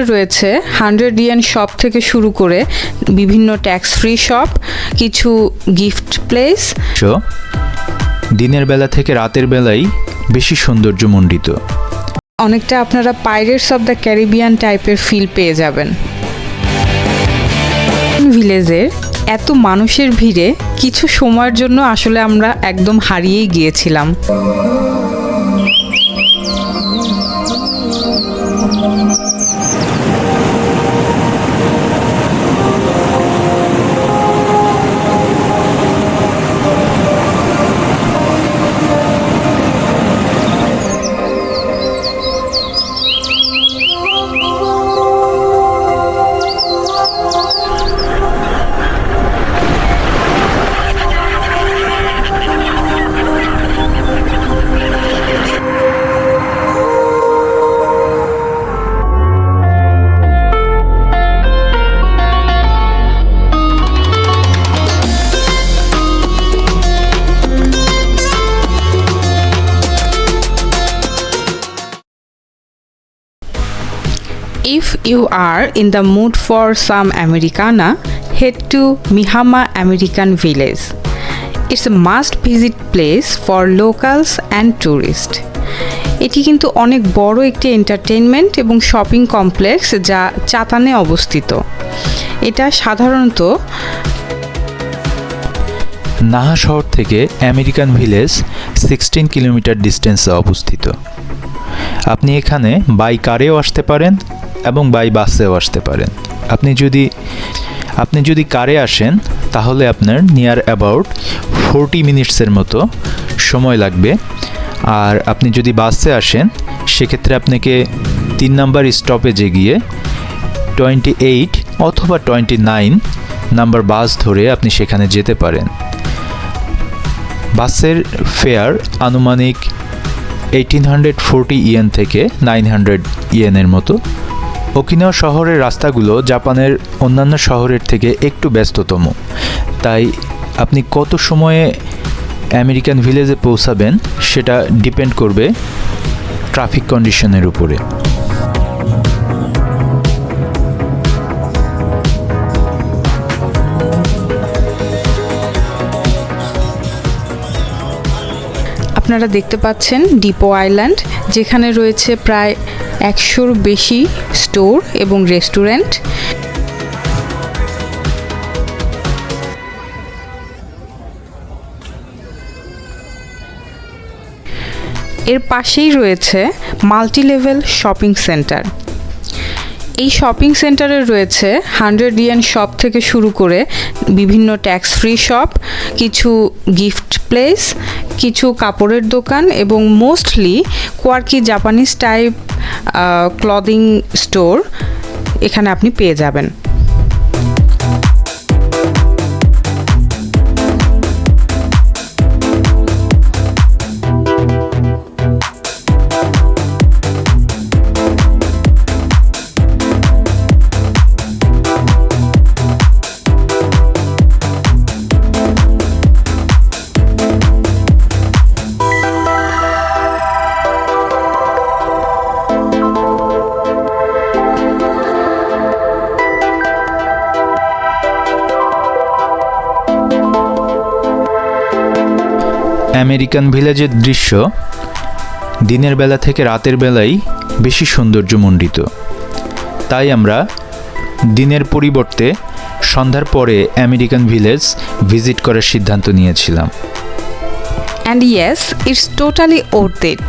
সেন্টারে রয়েছে hundred yen shop থেকে শুরু করে বিভিন্ন ট্যাক্স ফ্রি শপ কিছু গিফট প্লেস দিনের বেলা থেকে রাতের বেলায় বেশি সৌন্দর্যমণ্ডিত। অনেকটা আপনারা পাইরেটস অফ দ্য ক্যারিবিয়ান টাইপের ফিল পেয়ে যাবেন। ভিলেজের এত মানুষের ভিড়ে কিছু সময়ের জন্য আসলে আমরা একদম হারিয়েই গিয়েছিলাম। You are in the mood for some Americana, head to Mihama American Village. It's a must visit place for locals and tourists. এটি কিন্তু অনেক বড় একটি এন্টারটেনমেন্ট এবং শপিং কমপ্লেক্স যা চাতানে অবস্থিত এটা সাধারণত নাহা শহর থেকে আমেরিকান ভিলেজ সিক্সটিন কিলোমিটার ডিস্টেন্সে অবস্থিত আপনি এখানে বাই কারেও আসতে পারেন এবং বাই বাসেও আসতে পারেন। আপনি যদি আপনি যদি কারে আসেন, তাহলে আপনার নিয়ার অ্যাবাউট ফোরটি মিনিটসের মতো সময় লাগবে। আর আপনি যদি বাসে আসেন, সেক্ষেত্রে আপনাকে তিন নাম্বার স্টপেজে গিয়ে টোয়েন্টি এইট অথবা টোয়েন্টি নাইন নাম্বার বাস ধরে আপনি সেখানে যেতে পারেন। বাসের ফেয়ার আনুমানিক এইটিন হান্ড্রেড ফোরটি ইয়েন থেকে নাইন হান্ড্রেড ইয়েনের মতো ওকিনাওয়া শহরের রাস্তাগুলো জাপানের অন্যান্য শহরের থেকে একটু ব্যস্ততম। তাই আপনি কত সময়ে আমেরিকান ভিলেজে পৌঁছাবেন সেটা ডিপেন্ড করবে ট্রাফিক কন্ডিশনের উপরে। আপনারা দেখতে পাচ্ছেন ডিপো আইল্যান্ড, যেখানে রয়েছে প্রায় একশোর বেশি স্টোর এবং রেস্টুরেন্ট। এর পাশেই রয়েছে মাল্টি লেভেল শপিং সেন্টার এই শপিং সেন্টারে রয়েছে হান্ড্রেড ইয়েন শপ থেকে শুরু করে বিভিন্ন ট্যাক্স ফ্রি শপ কিছু গিফট প্লেস কিছু কাপড়ের দোকান এবং mostly quirky Japanese type clothing store এখানে আপনি পেয়ে যাবেন। আমেরিকান ভিলেজের দৃশ্য দিনের বেলা থেকে রাতের বেলাই বেশি সৌন্দর্যমণ্ডিত। তাই আমরা দিনের পরিবর্তে সন্ধ্যার পরে আমেরিকান ভিলেজ ভিজিট করার সিদ্ধান্ত নিয়েছিলাম। And yes it's totally worth it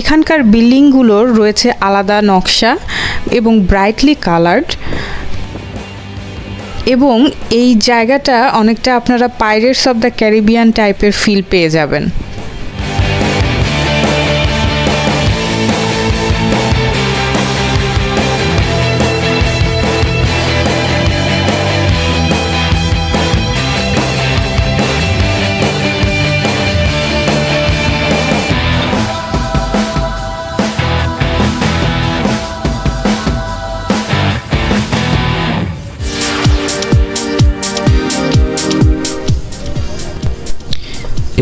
এখানকার বিল্ডিংগুলোর রয়েছে আলাদা নকশা এবং ব্রাইটলি কালার্ড এবং এই জায়গাটা অনেকটা আপনারা পাইরেটস অফ দ্য ক্যারিবিয়ান টাইপের ফিল পেয়ে যাবেন।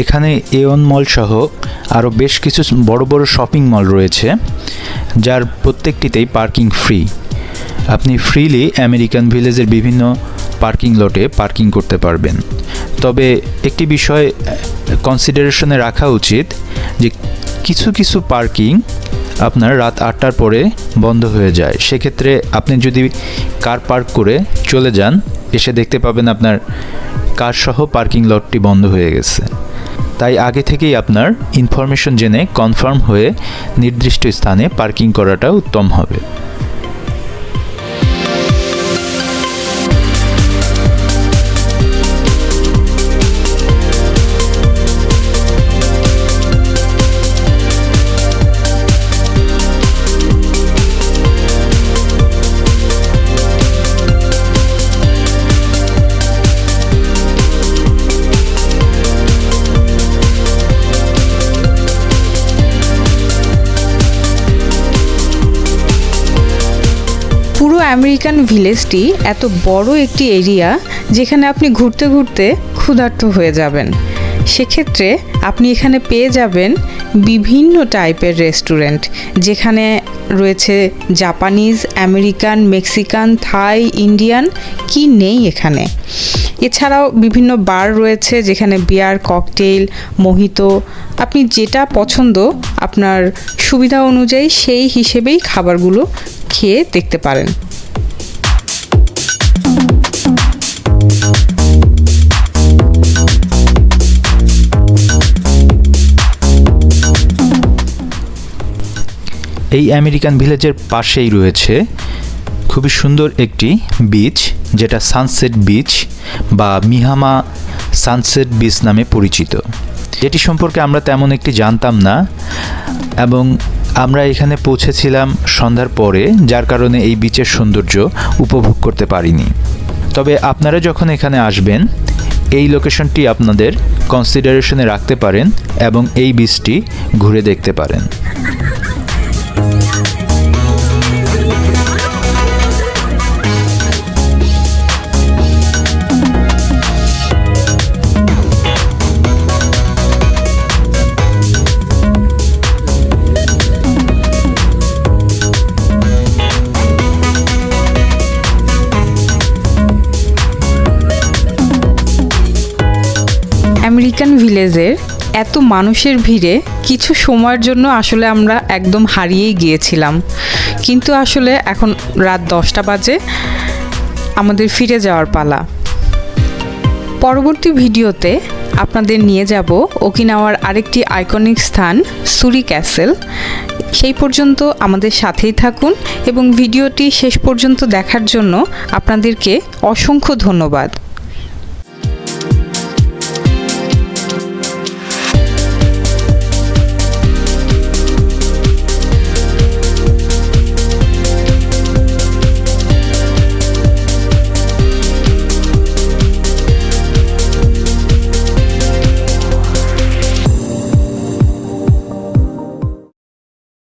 এখানে এওন মল সহ আরও বেশ কিছু বড় বড় শপিং মল রয়েছে, যার প্রত্যেকটিতেই পার্কিং ফ্রি। আপনি ফ্রিলি আমেরিকান ভিলেজের বিভিন্ন পার্কিং লটে পার্কিং করতে পারবেন। তবে একটি বিষয় কনসিডারেশনে রাখা উচিত যে কিছু কিছু পার্কিং আপনার রাত আটটার পরে বন্ধ হয়ে যায়। সেক্ষেত্রে আপনি যদি কার পার্ক করে চলে যান, এসে দেখতে পাবেন আপনার কার সহ পার্কিং লটটি বন্ধ হয়ে গেছে। তাই আগে থেকেই আপনার ইনফরমেশন জেনে কনফার্ম হয়ে নির্দিষ্ট স্থানে পার্কিং করাটা উত্তম হবে। আমেরিকান ভিলেজটি এত বড় একটি এরিয়া যেখানে আপনি ঘুরতে ঘুরতে ক্ষুধার্ত হয়ে যাবেন। সেক্ষেত্রে আপনি এখানে পেয়ে যাবেন বিভিন্ন টাইপের রেস্টুরেন্ট যেখানে রয়েছে Japanese American Mexican Thai Indian কি নেই এখানে। এছাড়াও বিভিন্ন বার রয়েছে যেখানে বিয়ার ককটেল মোহিত আপনি যেটা পছন্দ আপনার সুবিধা অনুযায়ী সেই হিসেবেই খাবারগুলো খেয়ে দেখতে পারেন। এই আমেরিকান ভিলেজের পাশেই রয়েছে খুবই সুন্দর একটি বিচ যেটা সানসেট বিচ বা মিহামা সানসেট বিচ নামে পরিচিত। যেটি সম্পর্কে আমরা তেমন একটি জানতাম না এবং আমরা এখানে পৌঁছেছিলাম সন্ধ্যার পরে, যার কারণে এই বিচের সৌন্দর্য উপভোগ করতে পারিনি। তবে আপনারা যখন এখানে আসবেন, এই লোকেশনটি আপনাদের কনসিডারেশনে রাখতে পারেন এবং এই বিচটি ঘুরে দেখতে পারেন। আমেরিকান ভিলেজের এত মানুষের ভিড়ে কিছু সময়ের জন্য আসলে আমরা একদম হারিয়েই গিয়েছিলাম। কিন্তু আসলে এখন রাত দশটা বাজে, আমাদের ফিরে যাওয়ার পালা। পরবর্তী ভিডিওতে আপনাদের নিয়ে যাব ওকিনাওয়ার আরেকটি আইকনিক স্থান সুরি ক্যাসেল সেই পর্যন্ত আমাদের সাথেই থাকুন এবং ভিডিওটি শেষ পর্যন্ত দেখার জন্য আপনাদেরকে অসংখ্য ধন্যবাদ।